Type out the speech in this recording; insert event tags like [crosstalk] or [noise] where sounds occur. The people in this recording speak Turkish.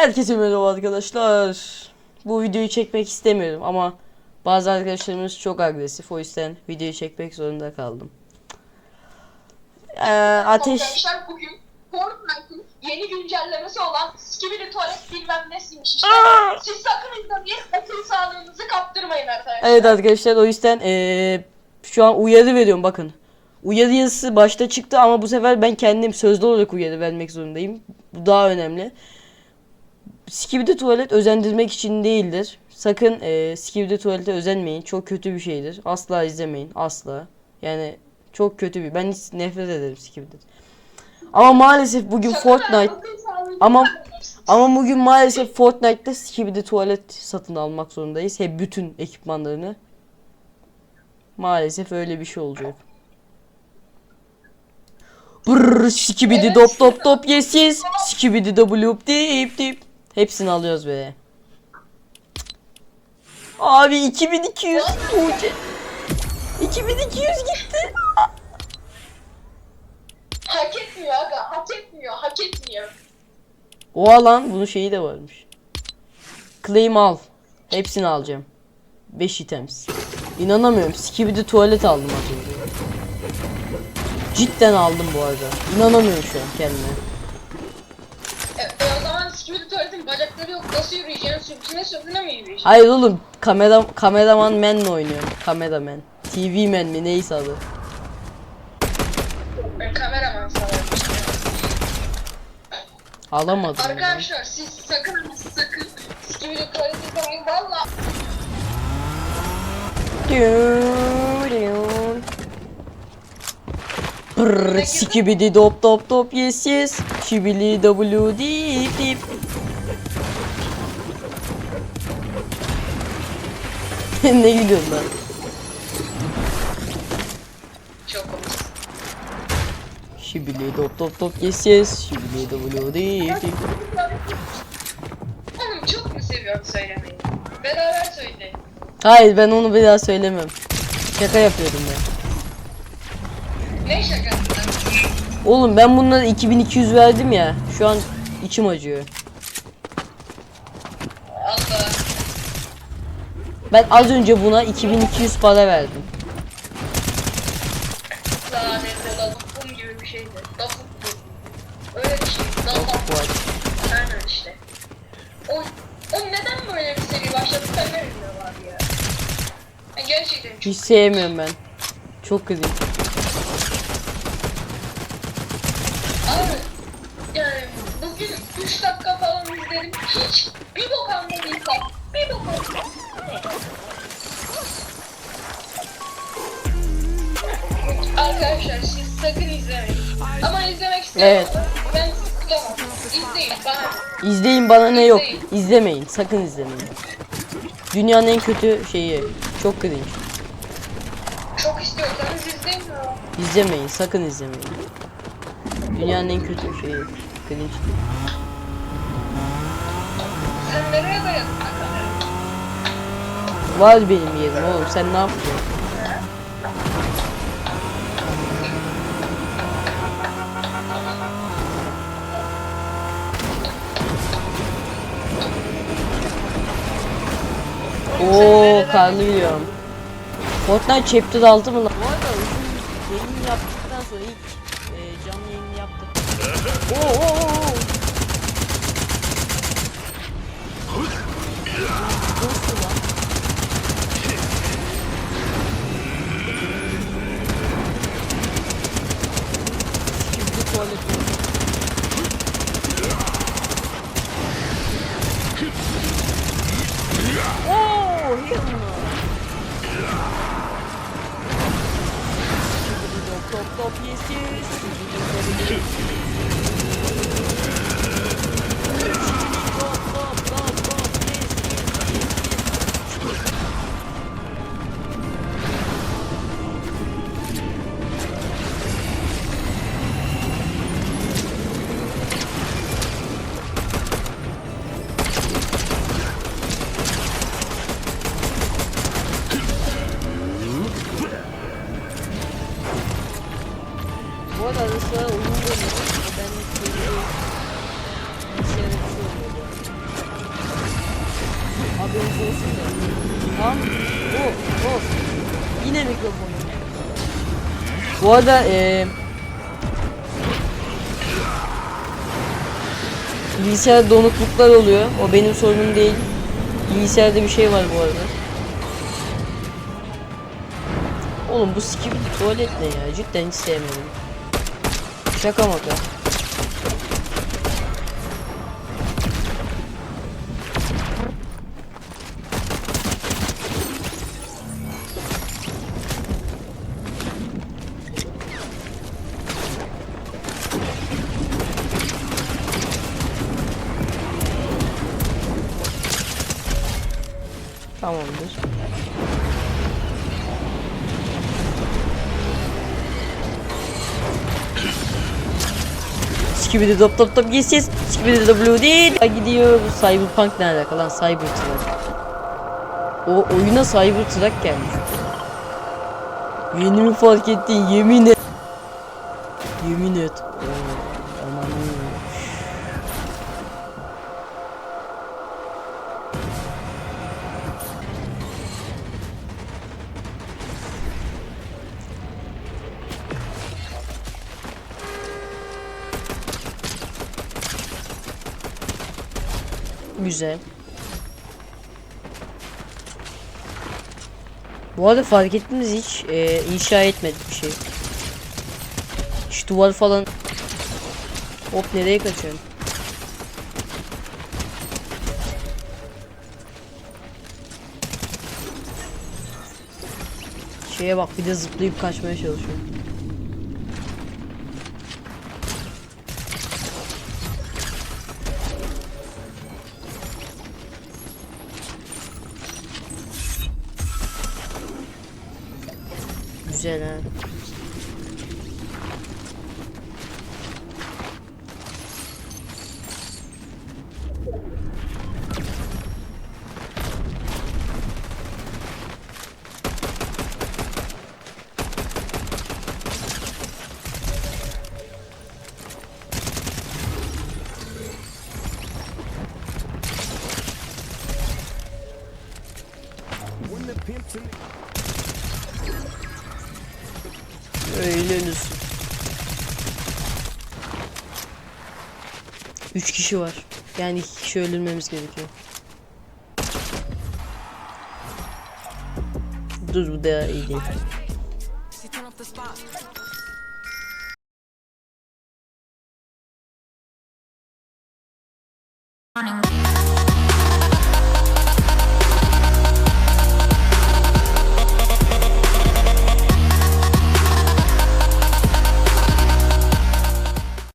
Herkese merhaba arkadaşlar. Bu videoyu çekmek istemiyorum ama bazı arkadaşlarımız çok agresif o yüzden videoyu çekmek zorunda kaldım. Ee, ateş Arkadaşlar bugün Fortnite'ın yeni güncellemesi olan Skibidi Tuvalet bilmem nesiymiş işte. Aa! Siz sakın izlemeyin, akıl sağlığınızı kaptırmayın arkadaşlar. Evet arkadaşlar o yüzden ee, şu an uyarı veriyorum bakın. Uyarı yazısı başta çıktı ama bu sefer ben kendim sözlü olarak uyarı vermek zorundayım. Bu daha önemli. Skibidi tuvalet özendirmek için değildir. Sakın e, Skibidi tuvalete özenmeyin. Çok kötü bir şeydir. Asla izlemeyin. Asla. Yani çok kötü bir. Ben hiç nefret ederim Skibidi. Ama maalesef bugün Fortnite Ama- ama bugün maalesef Fortnite'da Skibidi tuvalet satın almak zorundayız. Hep bütün ekipmanlarını. Maalesef öyle bir şey olacak. Brrr skibidi dop dop dop yes yes. Skibidi whoop dip dip. Hepsini alıyoruz be. Abi 2200 Tuğçe. 2200 gitti. Hak etmiyor aga, hak etmiyor, hak etmiyor. O alan bunun şeyi de varmış. Claim al. Hepsini alacağım. 5 items. İnanamıyorum. Skibidi tuvalet aldım az önce. Cidden aldım bu arada. İnanamıyorum şu an kendime. E, e, o zaman Skibidi yok, nasıl yürüyeceğini sürtüne sürtüne mi yürüyeceksin? Hayır oğlum. Kamera, kameraman man'le oynuyorum. Kameraman. TV man mi neyse adı. Ben kameraman sanırım. Alamadım. ya. Arkadaşlar siz sakın sakın Skibidi Tuvalet izlemeyin valla. Brrr, skibidi dop dop dop yes yes. Şibili w dip dip. [laughs] ne gülüyorsun lan? Çok komik. Şibili dop dop dop yes yes. Şibili w dip. Oğlum çok mu seviyorum söylemeyi? Beraber söyleyin. Hayır ben onu bir daha söylemem. Şaka yapıyordum ben. Ne şakası? Oğlum ben bunlara 2200 verdim ya. Şu an içim acıyor. Ben az önce buna 2200 para verdim. Lanetli lavukun gibi bir şeydi. Bu. Öyle bir şey. Arada. Aynen işte. O, o neden böyle bir seri başladı ben de bilmiyorum ya. ya gerçekten çok Hiç sevmiyorum ben. Çok kötü. Abi yani bugün 3 dakika falan izledim. Hiç bir bok anlamadıysam. Bir bok anlamadıysam. Arkadaşlar siz sakın izlemeyin. Ama izlemek istiyorsanız ben tutamam. İzleyin bana. İzleyin bana ne yok. İzlemeyin. Sakın izlemeyin. Dünyanın en kötü şeyi. Çok cringe. Çok istiyorsanız izleyin. İzlemeyin. Sakın izlemeyin. Dünyanın en kötü şeyi. Cringe. Sen nereye dayadın? Var benim yerim oğlum. Sen ne yapacaksın? Oo karlı biliyorum. Fortnite Chapter 6 mı lan? Bu arada uzun yayın yaptıktan sonra ilk e, canlı yayını yaptık. [laughs] Oo oo oo. oo. Nasıl lan? Top top Bu arada eee bilgisayar donukluklar oluyor. O benim sorunum değil. Bilgisayarda bir şey var bu arada. Oğlum bu sikip tuvalet ne ya? Cidden hiç sevmedim. Şaka maka. Tamamdır. Skibidi top top top yes yes. Skibidi blue değil Gidiyor. Cyberpunk ne alaka lan? Cybertruck. O oyuna Cybertruck gelmiş. Yeni mi fark ettin? Yemin et. Yemin et. Oo, aman Güzel. Bu arada fark ettiniz hiç e, inşa etmedik bir şey. Hiç duvar falan. Hop nereye kaçıyorsun? Şeye bak bir de zıplayıp kaçmaya çalışıyor. Güzel ölürsün. Üç kişi var. Yani iki kişi öldürmemiz gerekiyor. Dur bu da iyi değil. Running.